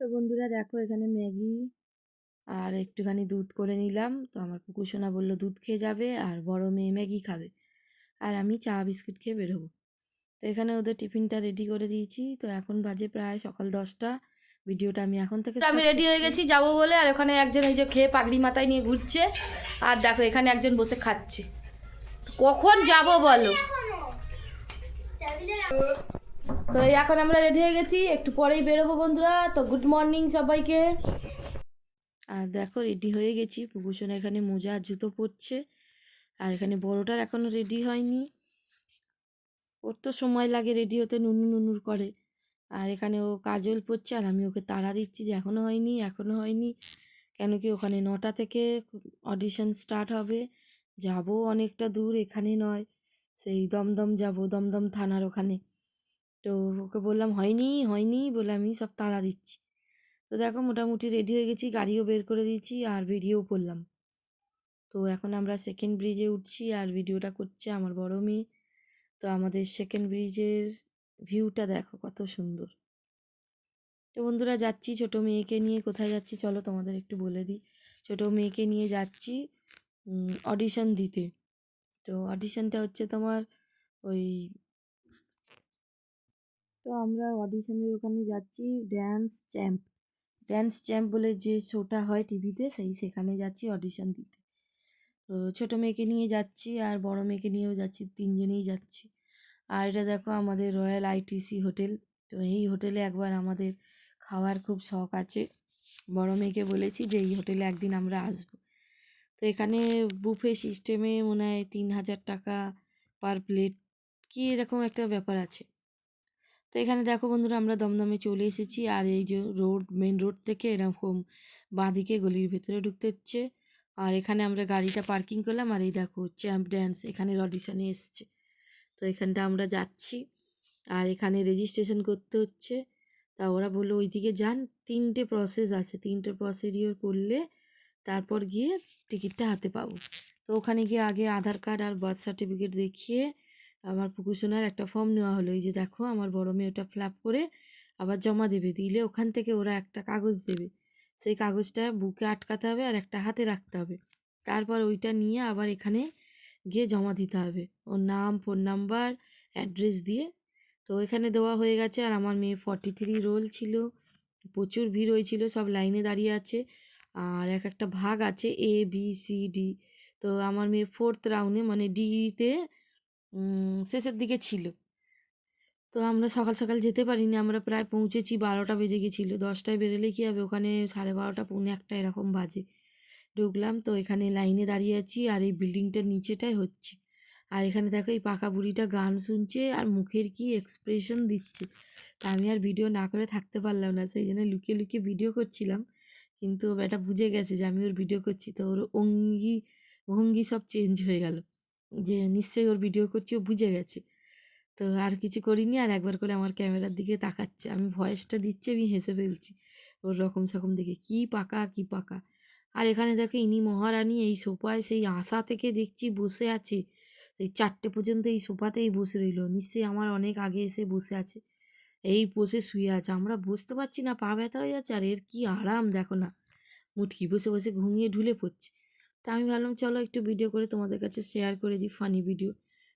তো বন্ধুরা দেখো এখানে ম্যাগি আর একটুখানি দুধ করে নিলাম। তো আমার পুকুসোনা বলল দুধ খেয়ে যাবে আর বড় মেয়ে ম্যাগি খাবে আর আমি চা বিস্কুট খেয়ে বেরোবো। তো এখানে ওদের টিফিনটা রেডি করে দিয়েছি। তো এখন বাজে প্রায় সকাল দশটা। ভিডিওটা আমি এখন থেকে আমি রেডি হয়ে গেছি যাব বলে। আর ওখানে একজন এই যে খেয়ে পাগড়ি মাথায় নিয়ে ঘুরছে। আর দেখো এখানে একজন বসে খাচ্ছে। কখন যাব বলো? তো এখন আমরা রেডি হয়ে গেছি, একটু পরেই বেরোবো বন্ধুরা। তো গুড মর্নিং সবাইকে। আর দেখো রেডি হয়ে গেছি। পুকুসোনা এখানে মোজা, জুতো পরছে। আর এখানে বড়টার এখনও রেডি হয়নি। ওর তো সময় লাগে রেডি হতে, নুনু নুনুর করে। আর এখানে ও কাজল পরছে, আর আমি ওকে তাড়া দিচ্ছি যে এখনও হয়নি এখনও হয়নি। কেন কি ওখানে নটা থেকে অডিশন স্টার্ট হবে। যাব অনেকটা দূর, এখানে নয়। সেই দমদম যাব, দমদম থানার ওখানে। তো ওকে বললাম, হয়নি হয়নি বলে আমি সব তাড়া দিচ্ছি। তো দেখো মোটামুটি রেডি হয়ে গেছি, গাড়িও বের করে দিয়েছি আর ভিডিও করলাম। তো এখন আমরা সেকেন্ড ব্রিজে উঠছি আর ভিডিওটা করছে আমার বড় মেয়ে। তো আমাদের সেকেন্ড ব্রিজের ভিউটা দেখো কত সুন্দর। তো বন্ধুরা যাচ্ছি ছোট মেয়েকে নিয়ে, কোথায় যাচ্ছি চলো তোমাদের একটু বলে দিই। ছোট মেয়েকে নিয়ে যাচ্ছি অডিশন দিতে। তো অডিশনটা হচ্ছে তোমার ওই তো আমরা অডিশনের ওখানে যাচ্ছি ড্যান্স চ্যাম্প ড্যান্স চ্যাম্প বলে যে শোটা হয় টিভিতে সেই সেখানে যাচ্ছি অডিশন দিতে। তো ছোটো মেয়েকে নিয়ে যাচ্ছি আর বড় মেয়েকে নিয়েও যাচ্ছি, তিনজনেই যাচ্ছি। আর এটা দেখো আমাদের রয়্যাল আইটিসি হোটেল। তো এই হোটেলে একবার আমাদের খাওয়ার খুব শখ আছে। বড় মেয়েকে বলেছি যে এই হোটেলে একদিন আমরা আসব। তো এখানে বুফে সিস্টেমে মনে হয় তিন হাজার টাকা পার প্লেট কি এরকম একটা ব্যাপার আছে। তো এখানে দেখো বন্ধুরা আমরা দমদমে চলে এসেছি। আর এই যে রোড মেন রোড থেকে এরকম বাঁদিকে গলির ভেতরে ঢুকতে হচ্ছে। আর এখানে আমরা গাড়িটা পার্কিং করলাম। আর এই দেখো চ্যাম্প ড্যান্স এখানে অডিশনে এসছে। তো এখানটা আমরা যাচ্ছি। আর এখানে রেজিস্ট্রেশন করতে হচ্ছে। তা ওরা বলল ওইদিকে যান। তিনটে প্রসেস আছে। তিনটে প্রসিডিওর করলে তারপর গিয়ে টিকিটটা হাতে পাবো। তো ওখানে গিয়ে আগে আধার কার্ড আর বার্থ সার্টিফিকেট দেখিয়ে আমার পুকুসোনার একটা ফর্ম নেওয়া হলো। এই যে দেখো, আমার বড় মেয়ে ওটা ফিল করে আবার জমা দেবে। দিলে ওখান থেকে ওরা একটা কাগজ দেবে। সেই কাগজটা বুকে আটকাতে হবে আর একটা হাতে রাখতে হবে। তারপর ওইটা নিয়ে আবার এখানে গিয়ে জমা দিতে হবে। ওর নাম ফোন নাম্বার অ্যাড্রেস দিয়ে। তো এখানে দেওয়া হয়ে গেছে আর আমার মেয়ে ফর্টি থ্রি রোল ছিল। প্রচুর ভিড় হয়েছিল, সব লাইনে দাঁড়িয়ে আছে। আর এক একটা ভাগ আছে এ বি সি ডি তো আমার মেয়ে ফোর্থ রাউন্ডে মানে ডিতে শেষের দিকে ছিল। তো আমরা সকাল সকাল যেতে পারিনি। আমরা প্রায় পৌঁছেছি বারোটা বেজে গেছিল। দশটায় বেরোলে কী হবে? ওখানে সাড়ে বারোটা, পৌনে একটা এরকম বাজে। ঢুকলাম তো এখানে লাইনে দাঁড়িয়ে আছি আর এই বিল্ডিংটার নিচেটাই হচ্ছে। আর এখানে দেখো এই পাকা বুড়িটা গান শুনছে আর মুখের কি এক্সপ্রেশন দিচ্ছে। তা আমি আর ভিডিও না করে থাকতে পারলাম না। সেই জন্য লুকিয়ে লুকিয়ে ভিডিও করছিলাম। কিন্তু এটা বুঝে গেছে যে আমি ওর ভিডিও করছি। তো ওর অঙ্গি ভঙ্গি সব চেঞ্জ হয়ে গেল। যে নিশ্চয়ই ওর ভিডিও করছি, ও বুঝে গেছে। তো আর কিছু করিনি, আর একবার করে আমার ক্যামেরার দিকে তাকাচ্ছে। আমি ভয়েসটা দিচ্ছি, আমি হেসে ফেলছি ওর রকম সকম দেখে। কি পাকা কি পাকা। আর এখানে দেখো ইনি মহারানী, এই সোফায় সেই আশা থেকে দেখছি বসে আছে। সেই চারটে পর্যন্ত এই সোফাতেই বসে রইল। নিশ্চয়ই আমার অনেক আগে এসে বসে আছে। এই বসে শুয়ে আছে। আমরা বুঝতে পারছি না, পা ব্যথা হয়ে যাচ্ছে, আর এর কি আরাম, দেখো না। মুটকি বসে বসে ঘুমিয়ে ঢুলে পড়ছে। তা আমি ভাবলাম, চলো একটু ভিডিও করে তোমাদের কাছে শেয়ার করে দিই ফানি ভিডিও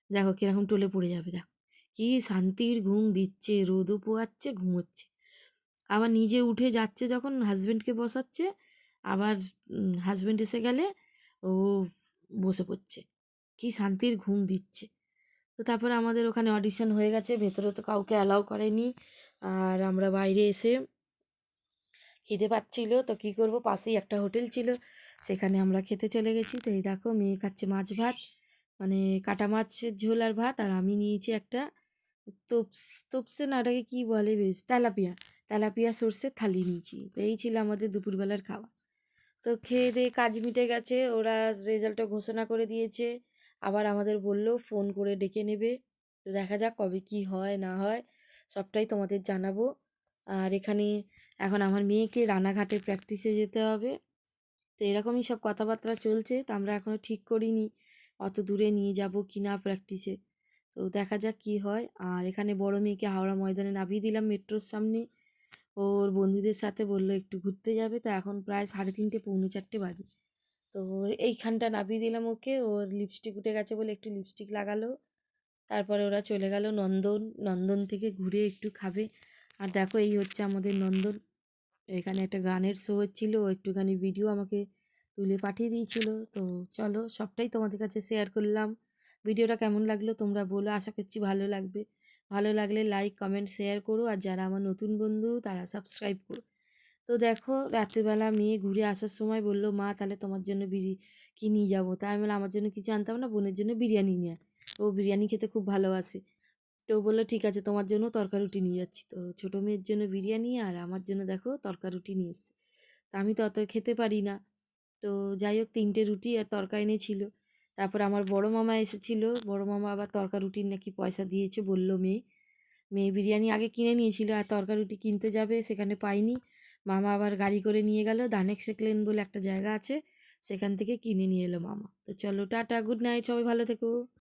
দেখো কীরকম টলে পড়ে যাবে, দেখো। কি শান্তির ঘুম দিচ্ছে, রোদও পোয়াচ্ছে, ঘুমোচ্ছে। আবার নিজে উঠে যাচ্ছে যখন হাজব্যান্ডকে বসাচ্ছে, আবার হাজব্যান্ড এসে গেলে ও বসে পড়ছে। কি শান্তির ঘুম দিচ্ছে। তো তারপরে আমাদের ওখানে অডিশন হয়ে গেছে, ভেতরে তো কাউকে অ্যালাউ করেনি। আর আমরা বাইরে এসে খিদে পাচ্ছিল, তো কী করব? পাশেই একটা হোটেল ছিল, সেখানে আমরা খেতে চলে গেছি। তো এই দেখো, মেয়ে খাচ্ছে মাছ ভাত মানে কাটা মাছের ঝোল আর ভাত, আর আমি নিয়েছি একটা তোপস, তোপসে না ওটাকে কী বলে বেশ, তেলাপিয়া তেলাপিয়া সর্ষের থালি নিয়েছি। তো এই ছিল আমাদের দুপুরবেলার খাওয়া। তো খেয়ে দিয়ে কাজ মিটে গেছে, ওরা রেজাল্টটা ঘোষণা করে দিয়েছে। আবার আমাদের বলল ফোন করে ডেকে নেবে। তো দেখা যাক কবে কি হয়, না হয়, সবটাই তোমাদের জানাব। আর এখানে এখন আমার মেয়েকে রানাঘাটে প্র্যাকটিসে যেতে হবে। তো এরকমই সব কথাবার্তা চলছে, তো আমরা এখনও ঠিক করিনি, অত দূরে নিয়ে যাব কি না প্র্যাকটিসে তো দেখা যাক কি হয়। আর এখানে বড় মেয়েকে হাওড়া ময়দানে নামিয়ে দিলাম মেট্রোর সামনে। ওর বন্ধুদের সাথে বলল একটু ঘুরতে যাবে। তো এখন প্রায় সাড়ে তিনটে, পৌনে চারটে বাজে। তো এইখানটা নামিয়ে দিলাম ওকে। ওর লিপস্টিক উঠে গেছে বলে একটু লিপস্টিক লাগালো। তারপরে ওরা চলে গেল নন্দন। নন্দন থেকে ঘুরে একটু খাবে। আর দেখো এই হচ্ছে আমাদের নন্দন। এখানে একটা গানের শো হচ্ছিল একটুখানি ভিডিও আমাকে তুলে পাঠিয়ে দিয়েছিল। তো চলো, সবটাই তোমাদের কাছে শেয়ার করলাম। ভিডিওটা কেমন লাগল তোমরা বলো, আশা করছি ভালো লাগবে। ভালো লাগলে লাইক কমেন্ট শেয়ার করো। আর যারা আমার নতুন বন্ধু, তারা সাবস্ক্রাইব করো। তো দেখো, রাত্রিবেলা মেয়ে ঘুরে আসার সময় বলল, মা, তাহলে তোমার জন্য বিরি কি নিয়ে যাব? তাই আমি আমার জন্য কিছু আনতাম না, বোনের জন্য বিরিয়ানি নিয়ে। ও বিরিয়ানি খেতে খুব ভালোবাসে। তো বলল, ঠিক আছে, তোমার জন্য তরকা রুটি নিয়ে যাচ্ছি। তো ছোটো মেয়ের জন্য বিরিয়ানি আর আমার জন্য দেখো তরকা রুটি নিয়ে এসছে। তো আমি তো অত খেতে পারি না। তো যাই হোক, তিনটে রুটি আর তরকা এনেছিল। তারপর আমার বড় মামা এসেছিল। বড় মামা আবার তরকা রুটির নাকি পয়সা দিয়েছে বলল মেয়ে। মেয়ে বিরিয়ানি আগে কিনে নিয়েছিল আর তরকা রুটি কিনতে যাবে সেখানে পাইনি। মামা আবার গাড়ি করে নিয়ে গেল, দানেক সেকলেন বলে একটা জায়গা আছে, সেখান থেকে কিনে নিয়ে এলো মামা। তো চলো, টাটা, গুড নাইট, সবাই ভালো থেকো।